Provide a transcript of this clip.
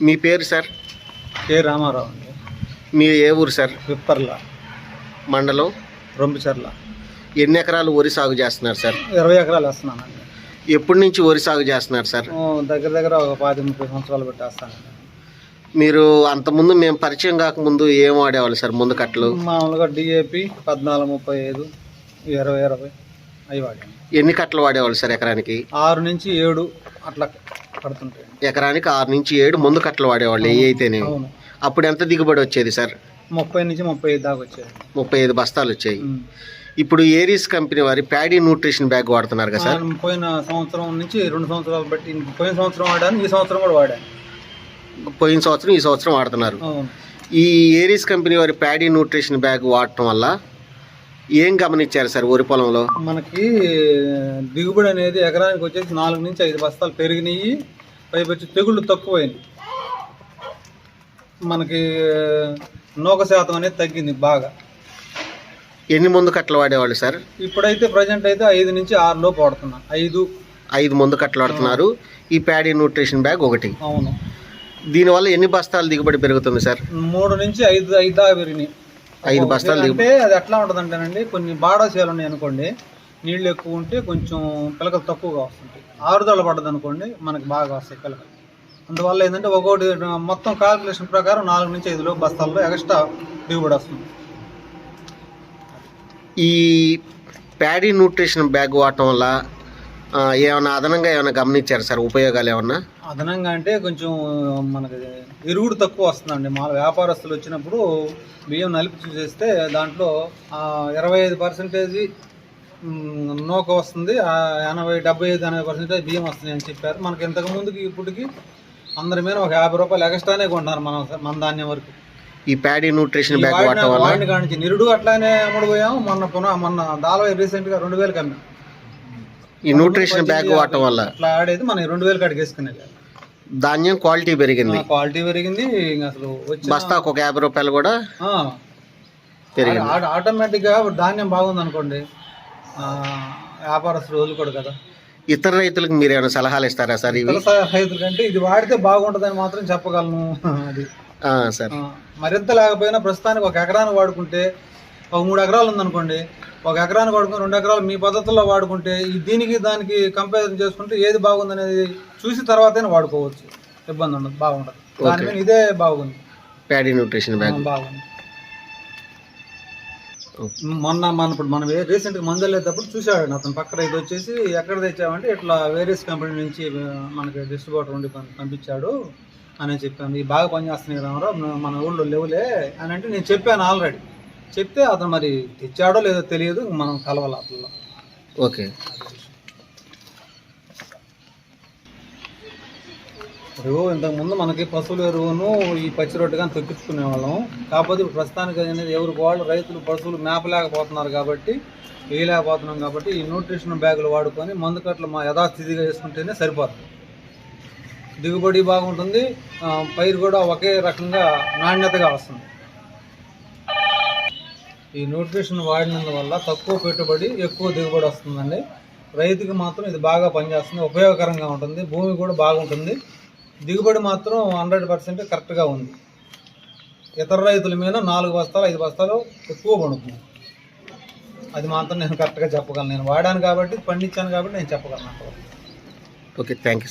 మీ పేరు sir? K Ramarao అండి. మీ ఏ ఊరు సార్? పిప్పర్ల మండలం? రొంపిచెర్ల. ఎన్ని ఎకరాలు వరి సాగు చేస్తున్నారు సార్? ఇరవై ఎకరాలు వేస్తున్నానండి. ఎప్పటి నుంచి వరి సాగు చేస్తున్నారు సార్? దగ్గర దగ్గర ఒక పాతి ముప్పై సంవత్సరాలు పెట్టేస్తానండి మీరు అంతకుముందు మేము పరిచయం కాకముందు ఏం వాడేవాళ్ళు సార్ ముందు కట్టలు? మామూలుగా డిఏపి పద్నాలుగు ముప్పై ఐదు ఇరవై ఇరవై అవి వాడాను. ఎన్ని కట్టలు వాడేవాళ్ళు సార్ ఎకరానికి? ఆరు నుంచి ఏడు అట్లా పడుతుంటాయి ఎకరానికి ఆరు నుంచి ఏడు ముందు కట్టలు వాడేవాళ్ళు ఏ అయితేనే. అవును. అప్పుడు ఎంత దిగుబడి వచ్చేది సార్? ముప్పై నుంచి ముప్పై ఐదు దాకా వచ్చాయి ముప్పై ఐదు బస్తాలు వచ్చాయి. ఇప్పుడు ఏరీస్ కంపెనీ వారి ప్యాడీ న్యూట్రిషన్ బ్యాగ్ వాడుతున్నారు కదా సార్? పోయిన సంవత్సరం నుంచి రెండు సంవత్సరాలు బట్టి పోయిన సంవత్సరం వాడాను ఈ సంవత్సరం కూడా వాడాను. పోయిన సంవత్సరం ఈ సంవత్సరం వాడుతున్నారు. అవును. ఈ ఏరీస్ కంపెనీ వారి ప్యాడీ న్యూట్రిషన్ బ్యాగ్ వాడటం వల్ల ఏం గమనించారు సార్ వరి పొలంలో? మనకి దిగుబడి అనేది ఎకరానికి వచ్చేసి నాలుగు నుంచి ఐదు బస్తాలు పెరిగినాయి. పైపు వచ్చి తెగుళ్ళు తక్కువైంది. మనకి నూక శాతం అనేది తగ్గింది బాగా. ఎన్ని ముందు కట్టలు వాడేవాళ్ళు సార్? ఇప్పుడైతే ప్రజెంట్ అయితే ఐదు నుంచి ఆరు లోపు వాడుతున్నా. ఐదు. ఐదు ముందు కట్టలు వాడుతున్నారు. ఈ ప్యాడీ న్యూట్రిషన్ బ్యాగ్ ఒకటి. అవును. దీనివల్ల ఎన్ని బస్తాలు దిగుబడి పెరుగుతుంది సార్? మూడు నుంచి ఐదు ఐదు దాకా పెరిగినాయి. ఐదు బస్తాలు దిగుబడి. అంటే అది ఎట్లా ఉంటుంది అంటేనండి కొన్ని బాడాశయాలు ఉన్నాయి అనుకోండి. నీళ్ళు ఎక్కువ ఉంటే కొంచెం పిలకలు తక్కువగా వస్తుంటాయి. ఆరుదల పడ్డది అనుకోండి మనకి బాగా వస్తాయి పిలకలు. అందువల్ల ఏంటంటే ఒక్కొక్కటి మొత్తం కాల్కులేషన్ ప్రకారం నాలుగు నుంచి ఐదులో బస్తాల్లో ఎక్స్ట్రా దిగుబడి వస్తుంది. ఈ ప్యాడీ న్యూట్రిషన్ బ్యాగ్ వాడటం వల్ల ఏమైనా అదనంగా ఏమైనా గమనించారు సార్? ఉపయోగాలు ఏమన్నా? అదనంగా అంటే కొంచెం మనకి ఎరుగుడు తక్కువ వస్తుందండి. మా వ్యాపారస్తులు వచ్చినప్పుడు బియ్యం నలిపి చూసేస్తే దాంట్లో ఇరవై ఐదు పర్సెంటేజీ నూక వస్తుంది. ఆ ఎనభై డెబ్బై ఐదు ఎనభై పర్సెంటేజ్ బియ్యం వస్తుంది అని చెప్పారు. మనకి ఇంతకు ముందుకి ఇప్పటికి అందరి మీద ఒక యాభై రూపాయలు ఎక్స్ట్రానే కొంటున్నారు మన మన ధాన్యం వరకు. ఈ ప్యాడీ న్యూట్రిషన్ ఈ బ్యాగ్ వాడిన వాడటం వల్ల? వాడిని కానించి నిరుడు అట్లానే అమ్ముడు పోయాము మొన్న పునః మొన్న దాలవై రీసెంట్గా రెండు వేలకు అమ్మాం ఈ న్యూట్రిషన్ బ్యాగ్ వాడటం వల్ల? అట్లా ఆడేది మనం రెండు వేలకు అడిగేసుకునే ధాన్యం క్వాలిటీ పెరిగింది. క్వాలిటీ పెరిగింది. అసలు బస్తాకు ఒక యాభై రూపాయలు కూడా పెరిగింది. ఆటోమేటిక్గా ధాన్యం బాగుంది అనుకోండి వ్యాపారస్తులు వదులుకోడు కదా. ఇతర రైతులకు మీరు ఏమైనా సలహాలు ఇస్తారా సార్ ఇవి? వ్యవసాయ రైతుల కంటే ఇది వాడితే బాగుంటుందని మాత్రం చెప్పగలను అది. సార్. మరింత లేకపోయినా ప్రస్తుతానికి ఒక ఎకరానికి వాడుకుంటే ఒక మూడు ఎకరాలు ఉందనుకోండి ఒక ఎకరానికి వాడుకుని రెండు ఎకరాలు మీ పద్ధతుల్లో వాడుకుంటే దీనికి దానికి కంపారిజన్ చేసుకుంటే ఏది బాగుందనేది చూసి తర్వాతనే వాడుకోవచ్చు. ఇబ్బంది ఉండదు బాగుంటుంది దాని మీద ఇదే బాగుంది. ప్యాడీ న్యూట్రిషన్ బాగుంది. మొన్న మన ఇప్పుడు మనం రీసెంట్గా మందు వెళ్ళేటప్పుడు చూసాడు అతను పక్కన ఇది వచ్చేసి ఎక్కడ తెచ్చామంటే ఇట్లా వేరియస్ కంపెనీ నుంచి మనకి డిస్ట్రిబ్యూటర్ ఉండి పంపించాడు అని చెప్పాను. ఈ బాగా పనిచేస్తున్నాయి రామారావు మన- మన ఊళ్ళో లేవులే అని అంటే నేను చెప్పాను ఆల్రెడీ. చెప్తే అతను మరి తెచ్చాడో లేదో తెలియదు మనం కలవాలి అతను ఓకే. ఇప్పుడు ఇంతకుముందు మనకి పశువుల ఎరువును ఈ పచ్చి రొట్టె కానీ తొక్కించుకునే వాళ్ళం కాకపోతే ఇప్పుడు ప్రస్తుతానికి అనేది ఎవరికి వాళ్ళు రైతులు పశువులు మేపలేకపోతున్నారు కాబట్టి వేయలేకపోతున్నాం కాబట్టి ఈ న్యూట్రిషన్ బ్యాగులు వాడుకొని మందు కట్టలు మా యథాస్థితిగా వేసుకుంటేనే సరిపోతుంది దిగుబడి బాగుంటుంది పైరు కూడా ఒకే రకంగా నాణ్యతగా వస్తుంది. ఈ న్యూట్రిషన్ వాడినందువల్ల తక్కువ పెట్టుబడి ఎక్కువ దిగుబడి వస్తుందండి. రైతుకి మాత్రం ఇది బాగా పనిచేస్తుంది ఉపయోగకరంగా ఉంటుంది భూమి కూడా బాగుంటుంది. దిగుబడి మాత్రం హండ్రెడ్ పర్సెంట్ కరెక్ట్గా ఉంది. ఇతర రైతుల మీద నాలుగు బస్తాలు ఐదు బస్తాలు ఎక్కువ పండుతుంది. అది మాత్రం నేను కరెక్ట్గా చెప్పగలను. నేను వాడాను కాబట్టి పండించాను కాబట్టి నేను చెప్పగలను. Okay thank you